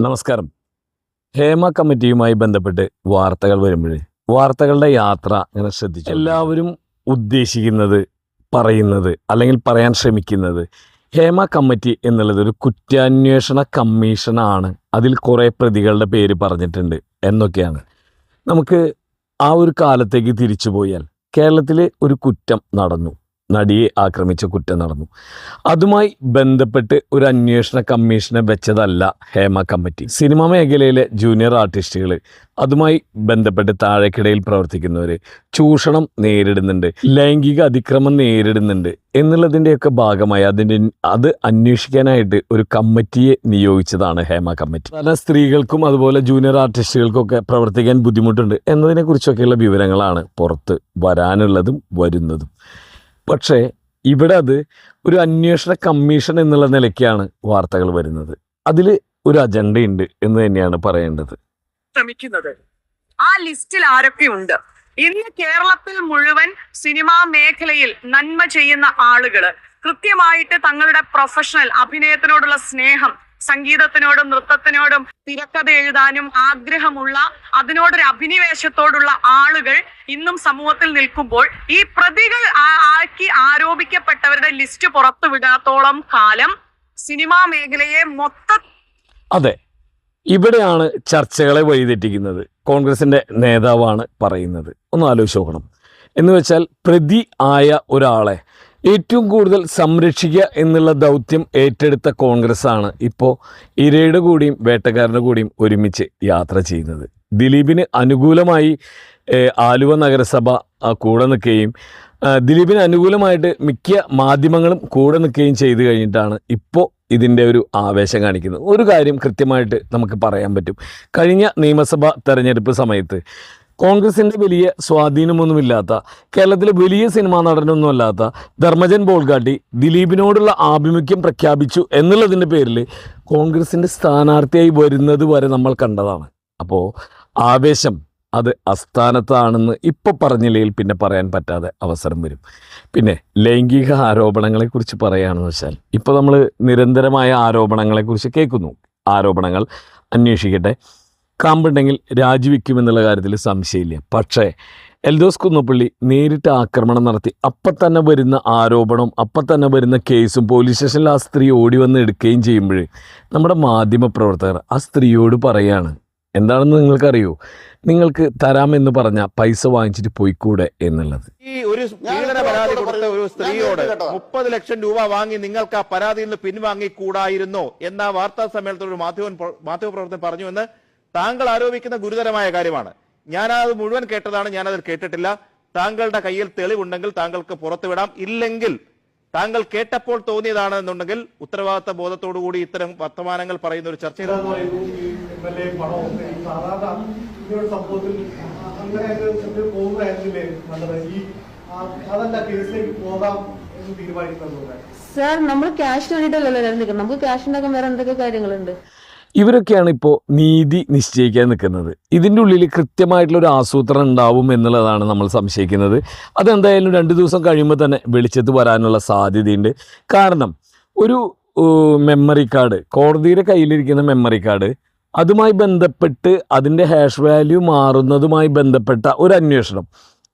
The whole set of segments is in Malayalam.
നമസ്കാരം. ഹേമ കമ്മിറ്റിയുമായി ബന്ധപ്പെട്ട് വാർത്തകൾ വരുമ്പോഴേ വാർത്തകളുടെ യാത്ര ഇങ്ങനെ ശ്രദ്ധിച്ചു എല്ലാവരും ഉദ്ദേശിക്കുന്നത് പറയുന്നത് അല്ലെങ്കിൽ പറയാൻ ശ്രമിക്കുന്നത് ഹേമ കമ്മിറ്റി എന്നുള്ളത് ഒരു കുറ്റാന്വേഷണ കമ്മീഷനാണ്. അതിൽ കുറേ പ്രതികളുടെ പേര് പറഞ്ഞിട്ടുണ്ട് എന്നൊക്കെയാണ്. നമുക്ക് ആ ഒരു കാലത്തേക്ക് തിരിച്ചു പോയാൽ കേരളത്തിൽ ഒരു കുറ്റം നടന്നു. നടിയെ ആക്രമിച്ച കുറ്റം നടന്നു. അതുമായി ബന്ധപ്പെട്ട് ഒരു അന്വേഷണ കമ്മീഷനെ വെച്ചതല്ല ഹേമ കമ്മിറ്റി. സിനിമാ മേഖലയിലെ ജൂനിയർ ആർട്ടിസ്റ്റുകൾ അതുമായി ബന്ധപ്പെട്ട് താഴേക്കിടയിൽ പ്രവർത്തിക്കുന്നവർ ചൂഷണം നേരിടുന്നുണ്ട് ലൈംഗിക അതിക്രമം നേരിടുന്നുണ്ട് എന്നുള്ളതിന്റെയൊക്കെ ഭാഗമായി അതിന്റെ അത് അന്വേഷിക്കാനായിട്ട് ഒരു കമ്മിറ്റിയെ നിയോഗിച്ചതാണ് ഹേമ കമ്മിറ്റി. പല സ്ത്രീകൾക്കും അതുപോലെ ജൂനിയർ ആർട്ടിസ്റ്റുകൾക്കൊക്കെ പ്രവർത്തിക്കാൻ ബുദ്ധിമുട്ടുണ്ട് എന്നതിനെക്കുറിച്ചൊക്കെയുള്ള വിവരങ്ങളാണ് പുറത്ത് വരാനുള്ളതും വരുന്നതും. പക്ഷേ ഇവിടെ അത് ഒരു അന്വേഷണ കമ്മീഷൻ എന്നുള്ള നിലയ്ക്കാണ് വാർത്തകൾ വരുന്നത്. അതിൽ ഒരു അജണ്ടയുണ്ട് എന്ന് തന്നെയാണ് പറയേണ്ടത്. ശ്രമിക്കുന്നത്. ആ ലിസ്റ്റിൽ ആരൊക്കെ ഉണ്ട് ഇന്ന് കേരളത്തിൽ മുഴുവൻ സിനിമാ മേഖലയിൽ നന്മ ചെയ്യുന്ന ആളുകൾ കൃത്യമായിട്ട് തങ്ങളുടെ പ്രൊഫഷണൽ അഭിനയത്തിനോടുള്ള സ്നേഹം സംഗീതത്തിനോടും നൃത്തത്തിനോടും തിരക്കഥ എഴുതാനും ആഗ്രഹമുള്ള അതിനോടൊരു അഭിനിവേശത്തോടുള്ള ആളുകൾ ഇന്നും സമൂഹത്തിൽ നിൽക്കുമ്പോൾ ഈ പ്രതികൾ ആക്കി ആരോപിക്കപ്പെട്ടവരുടെ ലിസ്റ്റ് പുറത്തുവിടാത്തോളം കാലം സിനിമാ മേഖലയെ മൊത്ത അതെ. ഇവിടെയാണ് ചർച്ചകളെ വഴിതെറ്റിക്കുന്നത്. കോൺഗ്രസിന്റെ നേതാവാണ് പറയുന്നത്. ഒന്ന് ആലോചിച്ച് നോക്കണം. എന്ന് വെച്ചാൽ പ്രതി ആയ ഒരാളെ ഏറ്റവും കൂടുതൽ സംരക്ഷിക്കുക എന്നുള്ള ദൗത്യം ഏറ്റെടുത്ത കോൺഗ്രസ്സാണ് ഇപ്പോൾ ഇരയുടെ കൂടിയും വേട്ടക്കാരന്റെ കൂടിയും ഒരുമിച്ച് യാത്ര ചെയ്യുന്നത്. ദിലീപിന് അനുകൂലമായി ആലുവ നഗരസഭ കൂടെ നിൽക്കുകയും ദിലീപിന് അനുകൂലമായിട്ട് മിക്ക മാധ്യമങ്ങളും കൂടെ നിൽക്കുകയും ചെയ്തു കഴിഞ്ഞിട്ടാണ് ഇപ്പോൾ ഇതിന്റെ ഒരു ആവേശം കാണിക്കുന്നത്. ഒരു കാര്യം കൃത്യമായിട്ട് നമുക്ക് പറയാൻ പറ്റും. കഴിഞ്ഞ നിയമസഭാ തെരഞ്ഞെടുപ്പ് സമയത്ത് കോൺഗ്രസിന്റെ വലിയ സ്വാധീനമൊന്നുമില്ലാത്ത കേരളത്തിലെ വലിയ സിനിമാ നടനൊന്നും അല്ലാത്ത ധർമ്മജൻ ബോൾഗാട്ടി ദിലീപിനോടുള്ള ആഭിമുഖ്യം പ്രഖ്യാപിച്ചു എന്നുള്ളതിന്റെ പേരിൽ കോൺഗ്രസിന്റെ സ്ഥാനാർത്ഥിയായി വരുന്നത് വരെ നമ്മൾ കണ്ടതാണ്. അപ്പോൾ ആവേശം അത് അസ്ഥാനത്താണെന്ന് ഇപ്പോൾ പറഞ്ഞില്ലെങ്കിൽ പിന്നെ പറയാൻ പറ്റാതെ അവസരം വരും. പിന്നെ ലൈംഗിക ആരോപണങ്ങളെക്കുറിച്ച് പറയുകയാണെന്ന് വെച്ചാൽ ഇപ്പോൾ നമ്മൾ നിരന്തരമായ ആരോപണങ്ങളെക്കുറിച്ച് കേൾക്കുന്നു. ആരോപണങ്ങൾ അന്വേഷിക്കട്ടെ. കാമ്പുണ്ടെങ്കിൽ രാജിവെക്കുമെന്നുള്ള കാര്യത്തിൽ സംശയമില്ല. പക്ഷേ എൽദോസ് കുന്നപ്പള്ളി നേരിട്ട് ആക്രമണം നടത്തി അപ്പം തന്നെ വരുന്ന ആരോപണം അപ്പം തന്നെ വരുന്ന കേസും പോലീസ് സ്റ്റേഷനിൽ ആ സ്ത്രീ ഓടി വന്ന് എടുക്കുകയും ചെയ്യുമ്പോൾ നമ്മുടെ മാധ്യമ പ്രവർത്തകർ ആ സ്ത്രീയോട് പറയാണ് എന്താണെന്ന് നിങ്ങൾക്കറിയോ? നിങ്ങൾക്ക് തരാമെന്ന് പറഞ്ഞ പൈസ വാങ്ങിച്ചിട്ട് പോയിക്കൂടെ എന്നുള്ളത്? ഈ ഒരു പീഡന പരാതി കൊടുത്ത ഒരു സ്ത്രീയോട്. മുപ്പത് ലക്ഷം രൂപ വാങ്ങി നിങ്ങൾക്ക് ആ പരാതിയിൽ നിന്ന് പിൻവാങ്ങിക്കൂടായിരുന്നോ? എന്ന വാർത്താ സമ്മേളനത്തിൽ ഒരു മാധ്യമ മാധ്യമപ്രവർത്തകൻ പറഞ്ഞു എന്ന് താങ്കൾ ആരോപിക്കുന്ന ഗുരുതരമായ കാര്യമാണ്. ഞാൻ അത് മുഴുവൻ കേട്ടതാണ് ഞാൻ അത് കേട്ടിട്ടില്ല. താങ്കളുടെ കയ്യിൽ തെളിവുണ്ടെങ്കിൽ താങ്കൾക്ക് പുറത്തുവിടാം. ഇല്ലെങ്കിൽ താങ്കൾ കേട്ടപ്പോൾ തോന്നിയതാണ് എന്നുണ്ടെങ്കിൽ ഉത്തരവാദിത്ത ബോധത്തോടുകൂടി ഇത്തരം വർത്തമാനങ്ങൾ പറയുന്ന ഒരു ചർച്ച സാർ നമ്മൾ ക്യാഷിന് വേണ്ടിട്ടല്ലോ നിൽക്കുന്നത്? നമുക്ക് ക്യാഷ് ഉണ്ടാക്കാൻ വേറെ എന്തൊക്കെ കാര്യങ്ങളുണ്ട്? ഇവരൊക്കെയാണ് ഇപ്പോൾ നീതി നിശ്ചയിക്കാൻ നിൽക്കുന്നത്. ഇതിന്റെ ഉള്ളിൽ കൃത്യമായിട്ടുള്ള ഒരു ആസൂത്രണം ഉണ്ടാവും എന്നുള്ളതാണ് നമ്മൾ സംശയിക്കുന്നത്. അതെന്തായാലും രണ്ട് ദിവസം കഴിയുമ്പോൾ തന്നെ വെളിച്ചത്ത് വരാനുള്ള സാധ്യതയുണ്ട്. കാരണം ഒരു മെമ്മറി കാർഡ് കോടതിയുടെ കയ്യിലിരിക്കുന്ന മെമ്മറി കാർഡ് അതുമായി ബന്ധപ്പെട്ട് അതിന്റെ ഹാഷ് വാല്യൂ മാറുന്നതുമായി ബന്ധപ്പെട്ട ഒരു അന്വേഷണം.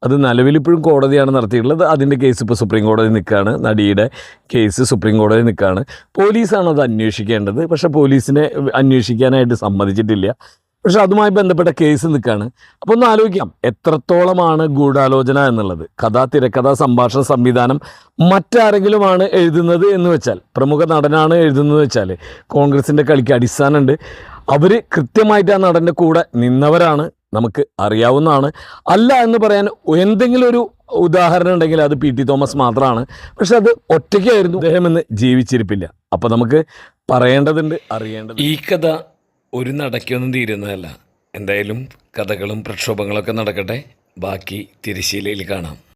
അത് നിലവിൽ ഇപ്പോഴും കോടതിയാണ് നടത്തിയിട്ടുള്ളത്. അതിന്റെ കേസ് ഇപ്പോൾ സുപ്രീം കോടതി നിൽക്കുകയാണ്. നടിയുടെ കേസ് സുപ്രീം കോടതി നിൽക്കുകയാണ്. പോലീസാണ് അത് അന്വേഷിക്കേണ്ടത്. പക്ഷേ പോലീസിനെ അന്വേഷിക്കാനായിട്ട് സമ്മതിച്ചിട്ടില്ല. പക്ഷെ അതുമായി ബന്ധപ്പെട്ട കേസ് നിൽക്കുകയാണ്. അപ്പോൾ ഒന്ന് ആലോചിക്കാം. എത്രത്തോളമാണ് ഗൂഢാലോചന എന്നുള്ളത്? കഥ തിരക്കഥ സംഭാഷണ സംവിധാനം മറ്റാരെങ്കിലുമാണ് എഴുതുന്നത് എന്ന് വെച്ചാൽ പ്രമുഖ നടനാണ് എഴുതുന്നത് വെച്ചാൽ കോൺഗ്രസിന്റെ കളിക്ക് അടിസ്ഥാനമുണ്ട്. അവർ കൃത്യമായിട്ട് ആ നടന്റെ കൂടെ നിന്നവരാണ്. നമുക്ക് അറിയാവുന്നതാണ്. അല്ല എന്ന് പറയാൻ എന്തെങ്കിലും ഒരു ഉദാഹരണം ഉണ്ടെങ്കിൽ അത് പി ടി തോമസ് മാത്രമാണ്. പക്ഷെ അത് ഒറ്റയ്ക്കായിരുന്നു. അദ്ദേഹം എന്ന് ജീവിച്ചിരിപ്പില്ല. അപ്പോൾ നമുക്ക് പറയേണ്ടതുണ്ട് അറിയേണ്ടത് ഈ കഥ ഒരു നടക്കൊന്നും തീരുന്നതല്ല. എന്തായാലും കഥകളും പ്രക്ഷോഭങ്ങളൊക്കെ നടക്കട്ടെ. ബാക്കി തിരശ്ശീലയിൽ കാണാം.